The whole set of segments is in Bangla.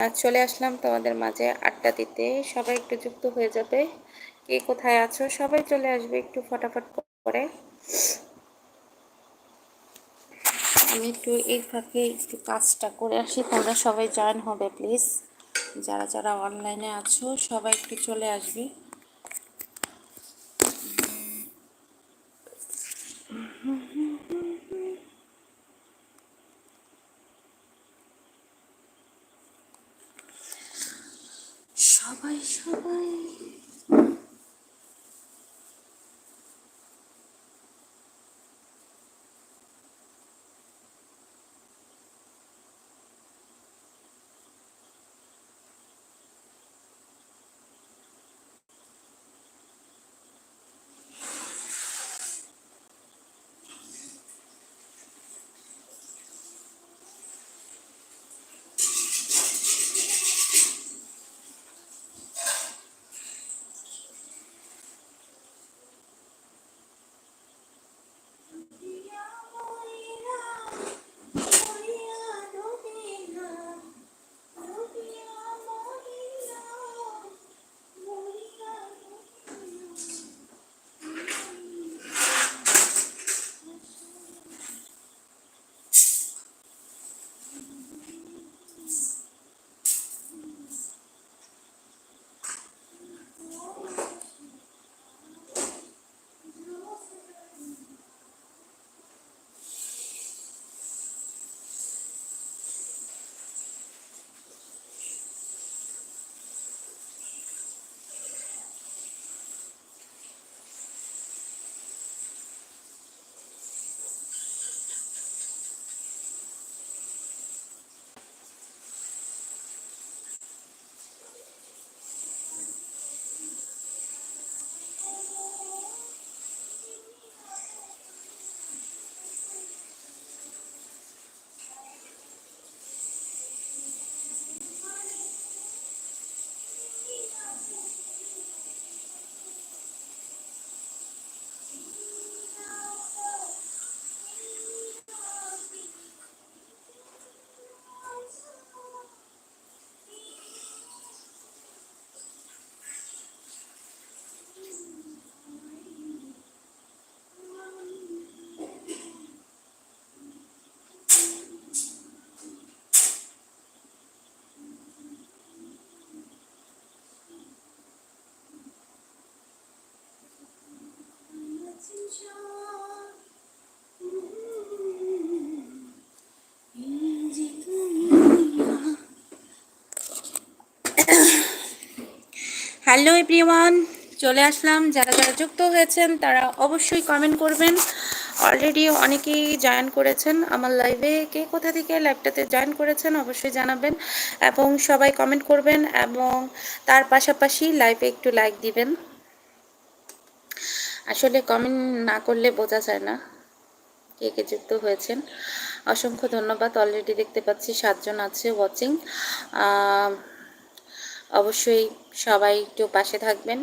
আজ চলে আসলাম তোমাদের মাঝে আড্ডা দিতে। সবাই একটু যুক্ত হয়ে যাবে। কে কোথায় আছো? সবাই চলে আসবে একটু ফটাফট করে। আমি একটু এই ফাঁকে একটু কাজটা করে আসি। তোমরা সবাই জয়েন হবে প্লিজ যারা যারা অনলাইনে আছো, সবাই একটু চলে আসবে। সবাই সবাই হ্যালো এভরিওয়ান, চলে আসলাম। যারা যারা যুক্ত হয়েছেন, তারা অবশ্যই কমেন্ট করবেন। অলরেডি অনেকেই জয়েন করেছেন আমার লাইভে কে কোথা থেকে লাইভটাতে জয়েন করেছেন, অবশ্যই জানাবেন এবং সবাই কমেন্ট করবেন এবং তার পাশাপাশি লাইভে একটু লাইক দিবেন। আসলে কমেন্ট না করলে বোঝা যায় না কে কে যুক্ত হয়েছেন। অসংখ্য ধন্যবাদ। অলরেডি দেখতে পাচ্ছি সাতজন আছে ওয়াচিং অবশ্যই সবাই একটু পাশে থাকবেন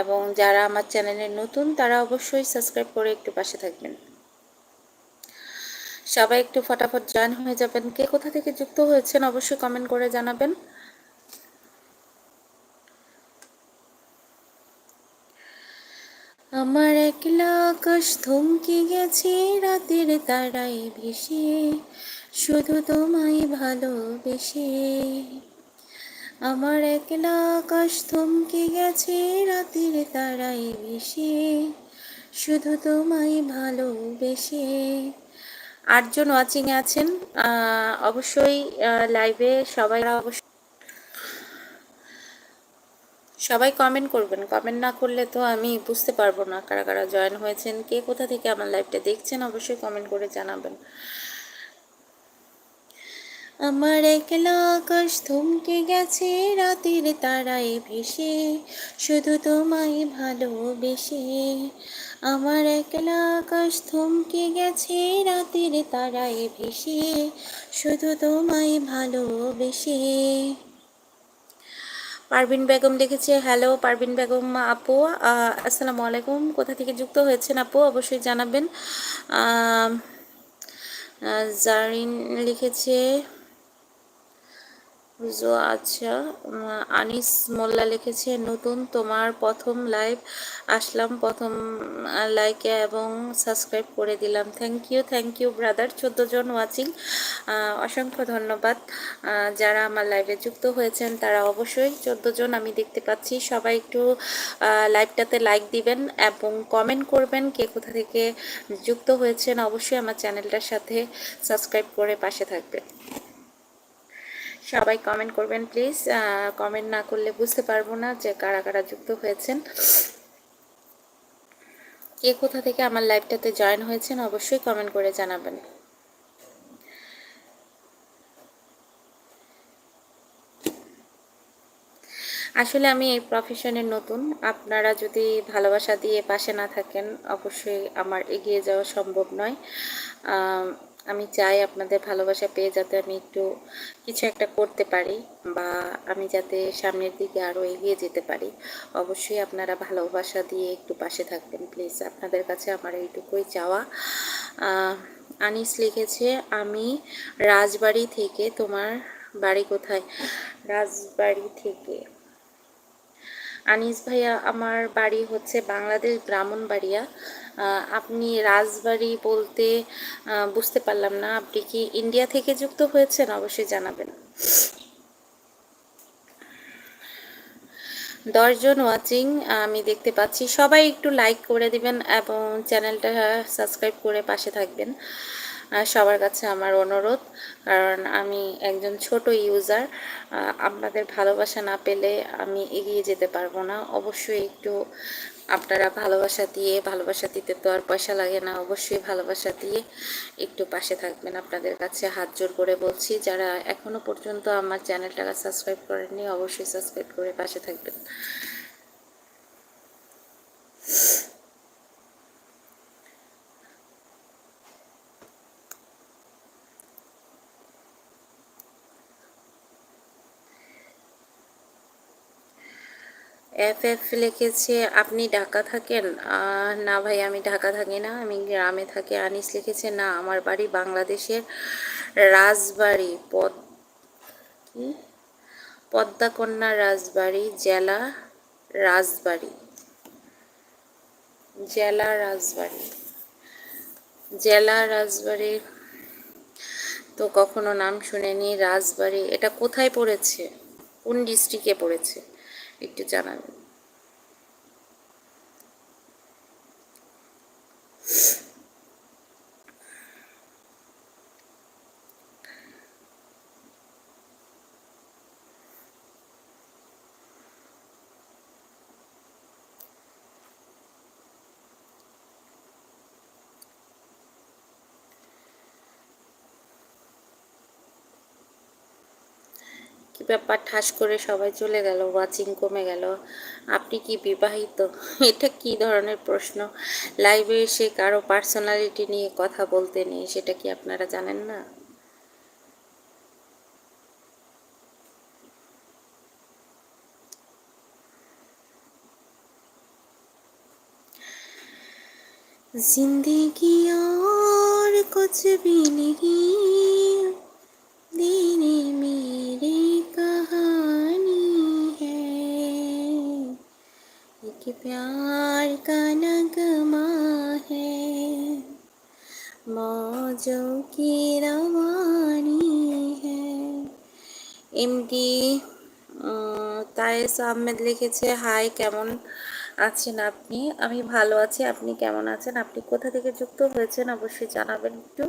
এবং যারা আমার চ্যানেলে নতুন, তারা অবশ্যই সাবস্ক্রাইব করে একটু পাশে থাকবেন। সবাই একটু ফটাফট জয়েন হয়ে যাবেন। কে কোথা থেকে যুক্ত হয়েছেন অবশ্যই কমেন্ট করে জানাবেন। আমার একলা আকাশ থমকে গেছে রাতের তারাই ভেসে, শুধু তোমায় ভালোবেসে। আমার একলা আকাশ থমকে গেছে, রাতের তারাই ভেসে। শুধু তোমায় ভালোবেসে। আটজন ওয়াচিং আছেন অবশ্যই লাইভে সবাই অবশ্যই সবাই কমেন্ট করবেন। কমেন্ট না করলে তো আমি বুঝতে পারব না কারা কারা জয়েন হয়েছেন, কে কোথা থেকে আমার লাইভটা দেখছেন, অবশ্যই কমেন্ট করে জানাবেন। আমার একলা আকাশ থমকে গেছে, রাতের তারায় ভেসে, শুধু তোমায় ভালোবেসে। আমার একলা আকাশ থমকে গেছে, রাতের তারায় ভেসে, শুধু তোমায় ভালোবেসে। পারভিন বেগম লিখেছে হ্যালো পারভিন বেগম আপু আসসালামু আলাইকুম, কোথা থেকে যুক্ত হয়েছেন আপু, অবশ্যই জানাবেন। জারিন লিখেছে জো আচ্ছা আনিস মোল্লা লিখেছে, নতুন তোমার প্রথম লাইভ আসলাম, প্রথম লাইকে এবং সাবস্ক্রাইব করে দিলাম। Thank you thank you brother চোদ্দ জন ওয়াচিং অসংখ্য ধন্যবাদ। যারা আমার লাইভে যুক্ত হয়েছেন, তারা অবশ্যই চোদ্দ জন আমি দেখতে পাচ্ছি। সবাই একটু লাইভটাতে লাইক দিবেন এবং কমেন্ট করবেন কে কোথা থেকে যুক্ত হয়েছেন। অবশ্যই আমার চ্যানেলটার সাথে সাবস্ক্রাইব করে পাশে থাকবেন। সবাই কমেন্ট করবেন প্লিজ কমেন্ট না করলে বুঝতে পারব না যে কারা কারা যুক্ত হয়েছেন। কে কোথা থেকে আমার লাইভটাতে জয়েন হয়েছেন অবশ্যই কমেন্ট করে জানাবেন। আসলে আমি এই প্রফেশনে নতুন। আপনারা যদি ভালোবাসা দিয়ে পাশে না থাকেন, অবশ্যই আমার এগিয়ে যাওয়া সম্ভব নয়। আম, চাই আপনাদের ভালোবাসা পেয়ে যাতে আমি একটু কিছু একটা করতে পারি বা আমি যাতে সামনের দিকে আরও এগিয়ে যেতে পারি। অবশ্যই আপনারা ভালোবাসা দিয়ে একটু পাশে থাকবেন প্লিজ। আপনাদের কাছে আমার এইটুকুই চাওয়া। আনিস লিখেছে আমি রাজবাড়ি থেকে তোমার বাড়ি কোথায়? রাজবাড়ি থেকে। আনিস ভাইয়া আমার বাড়ি হচ্ছে বাংলাদেশ ব্রাহ্মণবাড়িয়া। আপনি রাজবাড়ি বলতে বুঝতে পারলাম না। আপনি কি ইন্ডিয়া থেকে যুক্ত হয়েছেন? অবশ্যই জানাবেন। দশজন ওয়াচিং আমি দেখতে পাচ্ছি। সবাই একটু লাইক করে দিবেন এবং চ্যানেলটা সাবস্ক্রাইব করে পাশে থাকবেন। সবার কাছে আমার অনুরোধ, কারণ আমি একজন ছোট ইউজার আপনাদের ভালোবাসা না পেলে আমি এগিয়ে যেতে পারব না। অবশ্যই একটু আপনারা ভালোবাসা দিয়ে, ভালোবাসা দিতে তো আর পয়সা লাগে না, অবশ্যই ভালোবাসা দিয়ে একটু পাশে থাকবেন আপনাদের কাছে। হাত জোর করে বলছি, যারা এখনও পর্যন্ত আমার চ্যানেলটাকে সাবস্ক্রাইব করেননি, অবশ্যই সাবস্ক্রাইব করে পাশে থাকবেন। এফ এফ লিখেছে, আপনি ঢাকা থাকেন? না ভাই, আমি ঢাকা থাকি না, আমি গ্রামে থাকি। আনিস লিখেছে, না, আমার বাড়ি বাংলাদেশের রাজবাড়ি, পদ, কি? পদ্মাকন্যা রাজবাড়ি, জেলা রাজবাড়ি জেলা রাজবাড়ি জেলা রাজবাড়ি, তো কখনো নাম শুনেনি, রাজবাড়ি, এটা কোথায় পড়েছে? কোন ডিস্ট্রিক্টে পড়েছে? একটু জানাবেন। ব্যাপার ঠাস করে সবাই চলে গেল ওয়াচিং কমে গেল আপনি কি বিবাহিত এটা কি ধরনের প্রশ্ন লাইভে এসে কারো পার্সোনালিটি নিয়ে কথা বলতে নেই সেটা কি আপনারা জানেন না जिंदगी और कुछ भी नहीं दीने मेरी एक प्यार का नगमा है मौजों की रवानी है এমডি তায়েস আহমেদ লিখেছে হাই কেমন আছেন আপনি আমি ভালো আছি আপনি কেমন আছেন আপনি কোথা থেকে যুক্ত হয়েছেন অবশ্যই জানাবেন একটু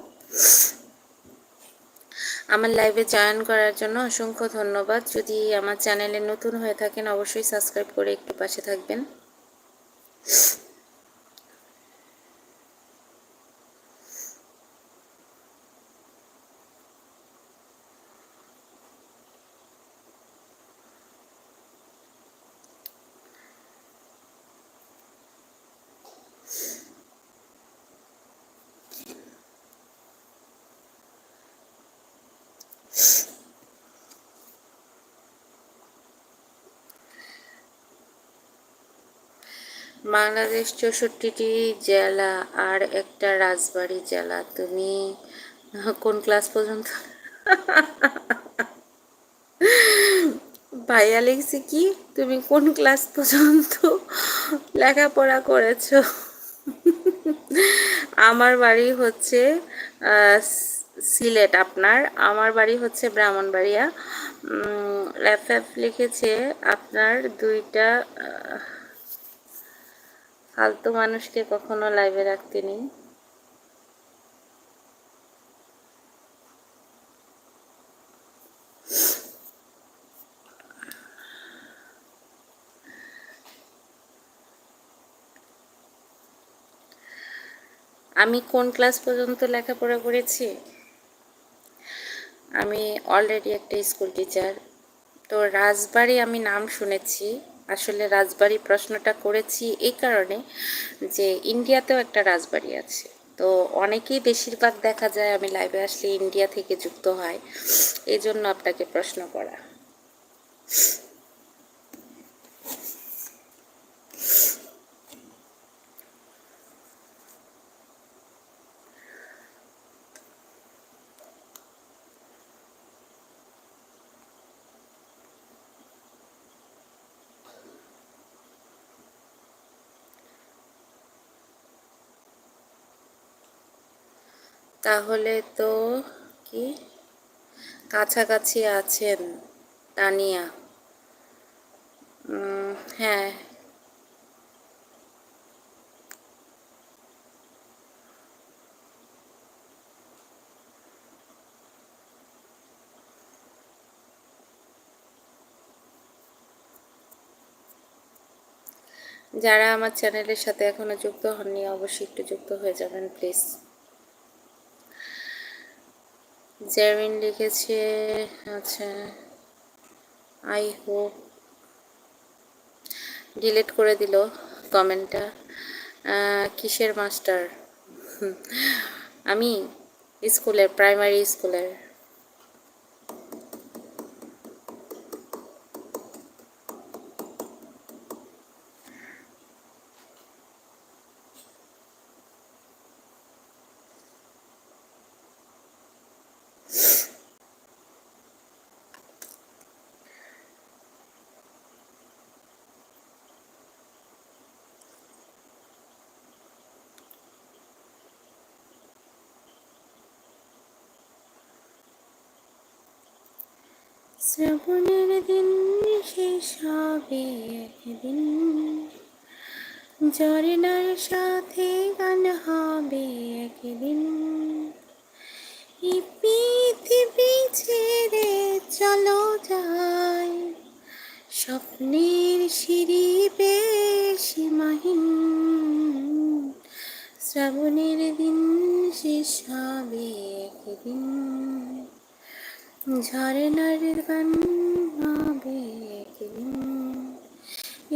আমার লাইভে জয়েন করার জন্য অসংখ্য ধন্যবাদ যদি আমার চ্যানেলে নতুন হয়ে থাকেন অবশ্যই সাবস্ক্রাইব করে একটু পাশে থাকবেন you বাংলাদেশ চৌষট্টিটি জেলা আর একটা রাজবাড়ি জেলা। তুমি কোন ক্লাস পর্যন্ত? ভাইয়া লিখছি কি? তুমি কোন ক্লাস পর্যন্ত লেখাপড়া করেছ? আমার বাড়ি হচ্ছে সিলেট আপনার। আমার বাড়ি হচ্ছে ব্রাহ্মণবাড়িয়া। লিখেছে আপনার দুইটা ফালতু মানুষকে কখনো লাইভে রাখতে নেই। আমি কোন ক্লাস পর্যন্ত লেখাপড়া করেছি? আমি অলরেডি একটা স্কুল টিচার তো রাজবাড়ি আমি নাম শুনেছি। আসলে রাজবাড়ি প্রশ্নটা করেছি এই কারণে যে ইন্ডিয়াতেও একটা রাজবাড়ি আছে। তো অনেকেই বেশিরভাগ দেখা যায় আমি লাইভে আসলে ইন্ডিয়া থেকে যুক্ত হয়। এই জন্য আপনাকে প্রশ্ন করা। তাহলে তো কি? কাছাকাছি আছেন তানিয়া। হ্যাঁ। যারা আমার চ্যানেলের সাথে এখনও যুক্ত হননি, অবশ্যই একটু যুক্ত হয়ে যাবেন, প্লিজ। জেরিন লিখেছে আচ্ছা আই হোপ ডিলিট করে দিল কমেন্টটা কিসের মাস্টার আমি স্কুলের প্রাইমারি স্কুলের। শ্রাবণের দিন শেষ হবে একদিন। ঝর্ণার সাথে গান হবে একদিন। পৃথিবী ছেড়ে চলো যাই, স্বপ্নের সিঁড়ি সীমাহীন শ্রাবণের দিন শেষ হবে একদিন। ঝর্ণার গান হবে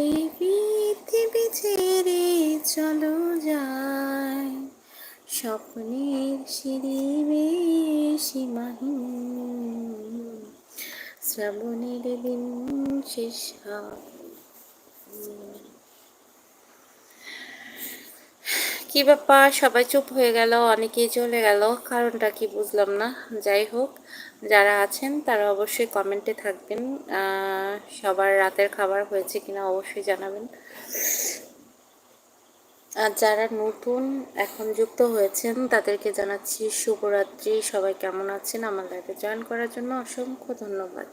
এই পৃথিবী ছেড়ে চলো যায় স্বপ্নের সিঁড়ি সীমাহীন শ্রাবণের দিন শেষ কি ব্যাপার? সবাই চুপ হয়ে গেল, অনেকেই চলে গেল। কারণটা কি বুঝলাম না। যাই হোক যারা আছেন, তারা অবশ্যই কমেন্টে থাকবেন। সবার রাতের খাবার হয়েছে কিনা অবশ্যই জানাবেন। আর যারা নতুন এখন যুক্ত হয়েছেন, তাদেরকে জানাচ্ছি শুভরাত্রি। সবাই কেমন আছেন? আমার লাইফে জয়েন করার জন্য অসংখ্য ধন্যবাদ।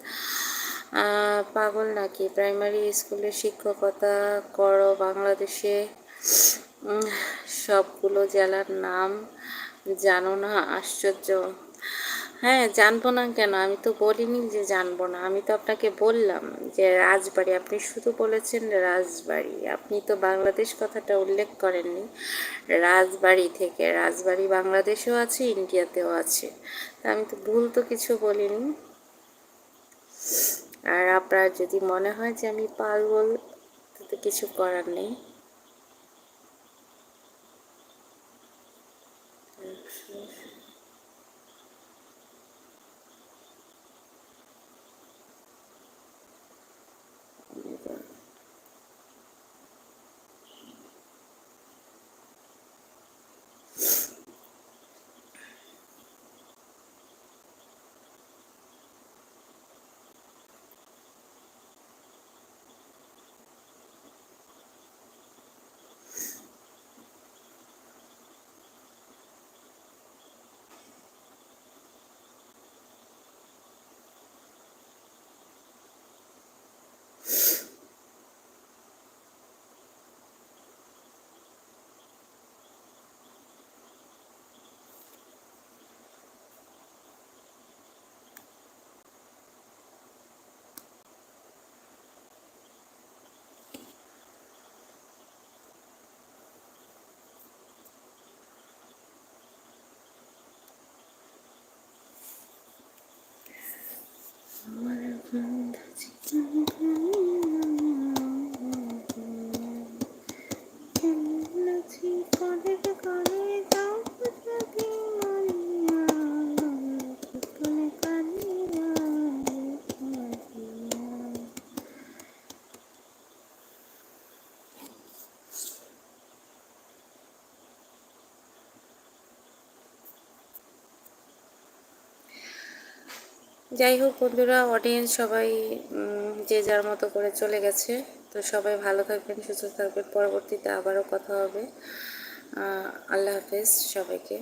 পাগল নাকি? প্রাইমারি স্কুলে শিক্ষকতা করো, বাংলাদেশে। সবগুলো জেলার নাম জানো না? আশ্চর্য। হ্যাঁ জানব না কেন? আমি তো বলিনি যে জানব না। আমি তো আপনাকে বললাম যে রাজবাড়ি, আপনি শুধু বলেছেন রাজবাড়ি। আপনি তো বাংলাদেশ কথাটা উল্লেখ করেননি। রাজবাড়ি থেকে, রাজবাড়ি বাংলাদেশেও আছে, ইন্ডিয়াতেও আছে। আমি তো ভুল তো কিছু বলিনি। আর আপনার যদি মনে হয় যে আমি পাগল তো কিছু করার নেই। যাই হোক বন্ধুরা অডিয়েন্স সবাই যে যার মতো করে চলে গেছে, তো সবাই ভালো থাকবেন, সুস্থ থাকবেন। পরবর্তীতে আবারও কথা হবে। আল্লাহ হাফেজ সবাইকে।